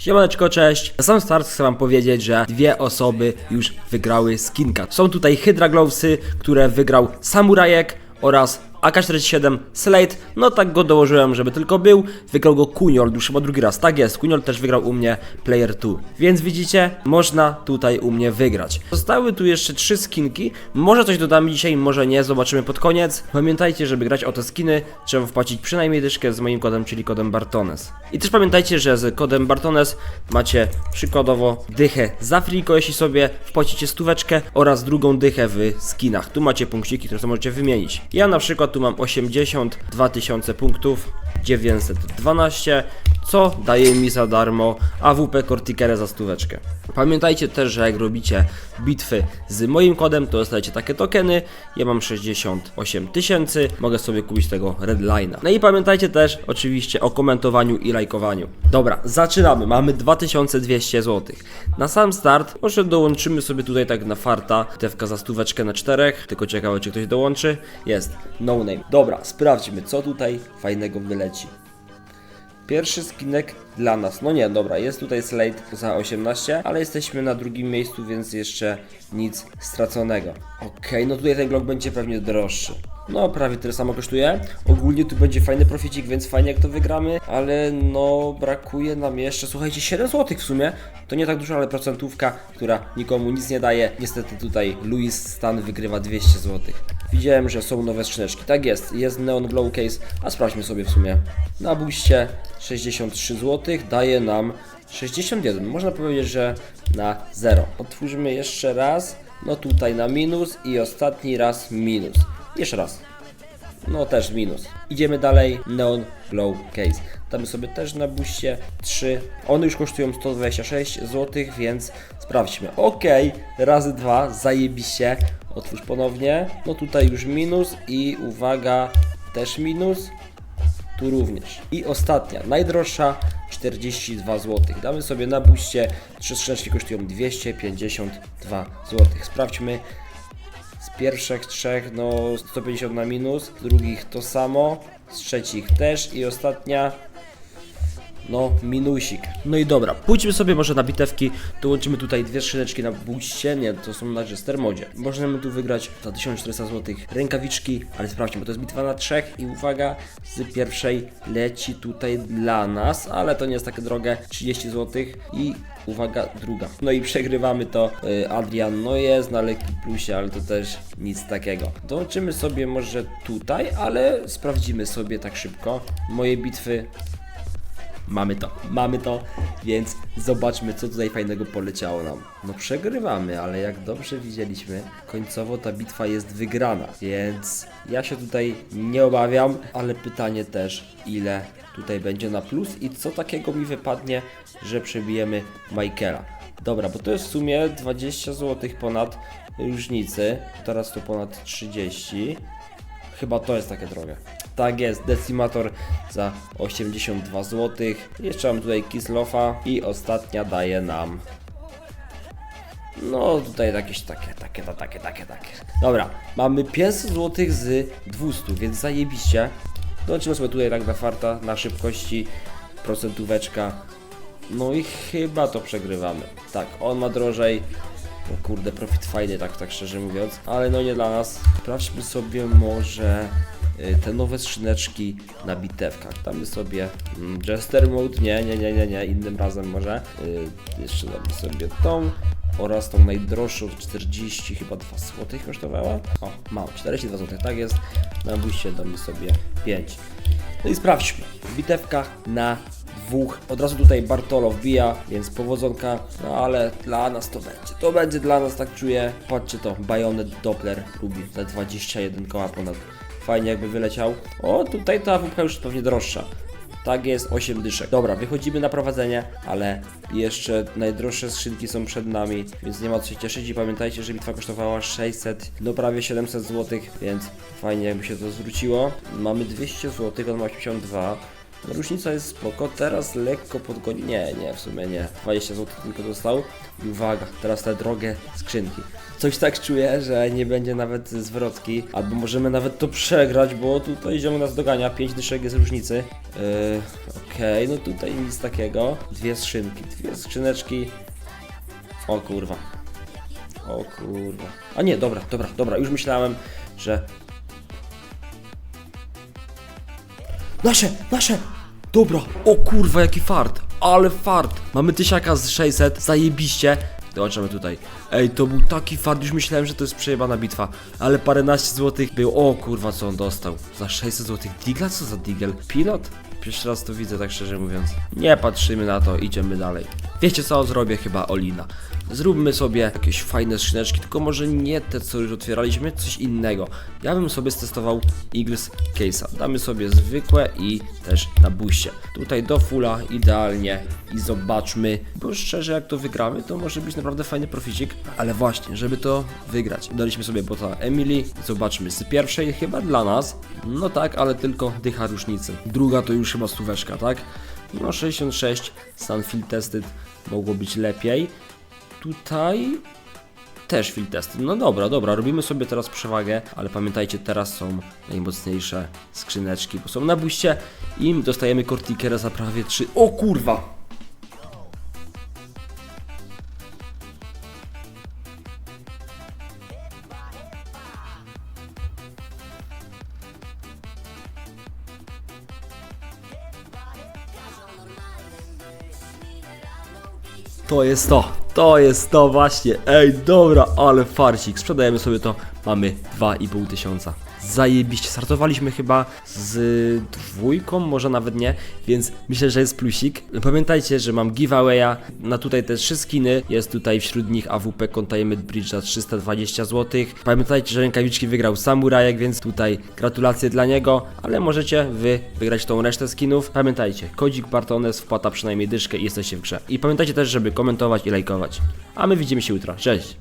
Siemaneczko, cześć. Na sam start chcę wam powiedzieć, że dwie osoby już wygrały skinka. Są tutaj Hydra Glowsy, które wygrał Samurajek oraz AK-47 Slate, no tak go dołożyłem, żeby tylko był. Wygrał go Kuniol, już chyba drugi raz. Tak jest, Kuniol też wygrał u mnie Player 2. Więc widzicie, można tutaj u mnie wygrać. Zostały tu jeszcze trzy skinki. Może coś dodamy dzisiaj, może nie, zobaczymy pod koniec. Pamiętajcie, żeby grać o te skiny, trzeba wpłacić przynajmniej dyszkę z moim kodem, czyli kodem Bartones. I też pamiętajcie, że z kodem Bartones macie przykładowo dychę za friko, jeśli sobie wpłacicie stóweczkę oraz drugą dychę w skinach. Tu macie punkciki, które możecie wymienić. Ja na przykład tu mam 82 tysiące punktów, 912, co daje mi za darmo AWP Corticere za stóweczkę. Pamiętajcie też, że jak robicie bitwy z moim kodem, to dostajecie takie tokeny. Ja mam 68 tysięcy, mogę sobie kupić tego Redline'a. No i pamiętajcie też oczywiście o komentowaniu i lajkowaniu. Dobra, zaczynamy. Mamy 2200 zł. Na sam start może dołączymy sobie tutaj tak na farta. Tewka za stóweczkę na czterech. Tylko ciekawe, czy ktoś dołączy. Jest. No name. Dobra, sprawdźmy, co tutaj fajnego wyleci. Pierwszy skinek dla nas. No nie, dobra, jest tutaj Slate za 18, ale jesteśmy na drugim miejscu, więc jeszcze nic straconego. Okej, no tutaj ten Glock będzie pewnie droższy. No, prawie tyle samo kosztuje. Ogólnie tu będzie fajny proficik, więc fajnie jak to wygramy, ale no brakuje nam jeszcze, słuchajcie, 7 zł w sumie. To nie tak dużo, ale procentówka, która nikomu nic nie daje. Niestety tutaj Louis Stan wygrywa 200 zł. Widziałem, że są nowe skrzyneczki. Tak jest, jest Neon Glow Case, a sprawdźmy sobie w sumie. Na buście 63 zł daje nam 61. Można powiedzieć, że na 0. Otwórzmy jeszcze raz. No tutaj na minus i ostatni raz minus. Jeszcze raz. No też minus. Idziemy dalej. Neon Glow Case. Damy sobie też na buście 3. One już kosztują 126 zł, więc sprawdźmy. Ok, razy 2, zajebiście. Otwórz ponownie. No tutaj już minus i uwaga, też minus. Tu również. I ostatnia, najdroższa 42 zł. Damy sobie na buście. Trzy skrzyneczki kosztują 252 zł. Sprawdźmy. Z pierwszych trzech, no 150 na minus, z drugich to samo, z trzecich też i ostatnia, no minusik. No i dobra, pójdźmy sobie może na bitewki, dołączymy tutaj dwie skrzyneczki na buście, nie, to są na Jester modzie. Możemy tu wygrać za 1400 zł rękawiczki, ale sprawdźmy, bo to jest bitwa na trzech i uwaga, z pierwszej leci tutaj dla nas, ale to nie jest takie drogie, 30 zł i uwaga, druga. No i przegrywamy to y, Adrian no jest na lekkim plusie, ale to też nic takiego. Dołączymy sobie może tutaj, ale sprawdzimy sobie tak szybko. Moje bitwy Mamy to, mamy to, więc zobaczmy, co tutaj fajnego poleciało nam. No przegrywamy, ale jak dobrze widzieliśmy, końcowo ta bitwa jest wygrana, więc ja się tutaj nie obawiam, ale pytanie też, ile tutaj będzie na plus i co takiego mi wypadnie, że przebijemy Michaela. Dobra, bo to jest w sumie 20 zł ponad różnicy, teraz to ponad 30. Chyba to jest takie drogie. Tak jest, Decimator za 82 zł. Jeszcze mam tutaj Kislofa i ostatnia daje nam. No tutaj jakieś takie, takie, takie, takie, takie. Dobra, mamy 500 zł z 200, więc zajebiście. Dołączymy sobie tutaj tak na farta, na szybkości, procentóweczka. No i chyba to przegrywamy. Tak, on ma drożej. No kurde, profit fajny, tak, tak szczerze mówiąc, ale no nie dla nas. Sprawdźmy sobie może te nowe skrzyneczki na bitewkach. Damy sobie mm, Jester Mode, nie, nie, nie, nie, nie, innym razem może. Y, jeszcze damy sobie tą oraz tą najdroższą 40 chyba 2 zł kosztowała. O, mam 42 zł, tak jest. Na buście damy sobie 5. No i sprawdźmy. Bitewka na dwóch. Od razu tutaj Bartolo wbija, więc powodzonka, no ale dla nas to będzie. To będzie dla nas, tak czuję. Patrzcie to, Bayonet Doppler lubi te 21 koła ponad. Fajnie jakby wyleciał. O, tutaj ta AWP już pewnie droższa. Tak jest, 8 dyszek. Dobra, wychodzimy na prowadzenie, ale jeszcze najdroższe skrzynki są przed nami, więc nie ma co się cieszyć i pamiętajcie, że bitwa kosztowała 600, no prawie 700 zł, więc fajnie jakby się to zwróciło. Mamy 200 zł, on ma 82. Różnica jest spoko, teraz lekko podgoni... Nie, nie, w sumie nie. 20 zł tylko dostał. I uwaga, teraz te drogie skrzynki. Coś tak czuję, że nie będzie nawet zwrotki, albo możemy nawet to przegrać, bo tutaj ziomu nas dogania, 5 dyszek jest różnicy. Yy, Okej, no tutaj nic takiego. Dwie skrzynki, dwie skrzyneczki. O kurwa. O kurwa. A nie, dobra, dobra, dobra, już myślałem, że... Nasze, nasze! Dobra, o kurwa, jaki fart, ale fart. Mamy tysiaka z 600, zajebiście. Dołączamy tutaj. Ej, to był taki fart, już myślałem, że to jest przejebana bitwa. Ale paręnaście złotych był, o kurwa, co on dostał. Za 600 złotych digla? Co za digel? Pilot? Pierwszy raz to widzę, tak szczerze mówiąc. Nie patrzymy na to, idziemy dalej. Wiecie co, zrobię chyba Olina. Zróbmy sobie jakieś fajne skrzyneczki, tylko może nie te, co już otwieraliśmy, coś innego. Ja bym sobie stestował Eagles Case'a. Damy sobie zwykłe i też na buście. Tutaj do fulla idealnie i zobaczmy, bo szczerze jak to wygramy, to może być naprawdę fajny proficik. Ale właśnie, żeby to wygrać, daliśmy sobie bota Emily. Zobaczmy, z pierwszej chyba dla nas, no tak, ale tylko dycha różnicy. Druga to już chyba stóweczka, tak? No 66, Sunfield Tested mogło być lepiej. Tutaj też field testy. No dobra, dobra, robimy sobie teraz przewagę, ale pamiętajcie, teraz są najmocniejsze skrzyneczki, bo są na buście i dostajemy Cortikera za prawie 3. O kurwa! To jest to, to jest to właśnie. Ej, dobra, ale farcik. Sprzedajemy sobie to, mamy 2,5 tysiąca. Zajebiście, startowaliśmy chyba z dwójką, może nawet nie, więc myślę, że jest plusik. Pamiętajcie, że mam giveawaya, na tutaj te trzy skiny, jest tutaj wśród nich AWP Containment Bridge za 320 zł. Pamiętajcie, że rękawiczki wygrał Samurajek, więc tutaj gratulacje dla niego, ale możecie wy wygrać tą resztę skinów. Pamiętajcie, kodzik Bartones wpłata przynajmniej dyszkę i jesteście w grze. I pamiętajcie też, żeby komentować i lajkować. A my widzimy się jutro. Cześć!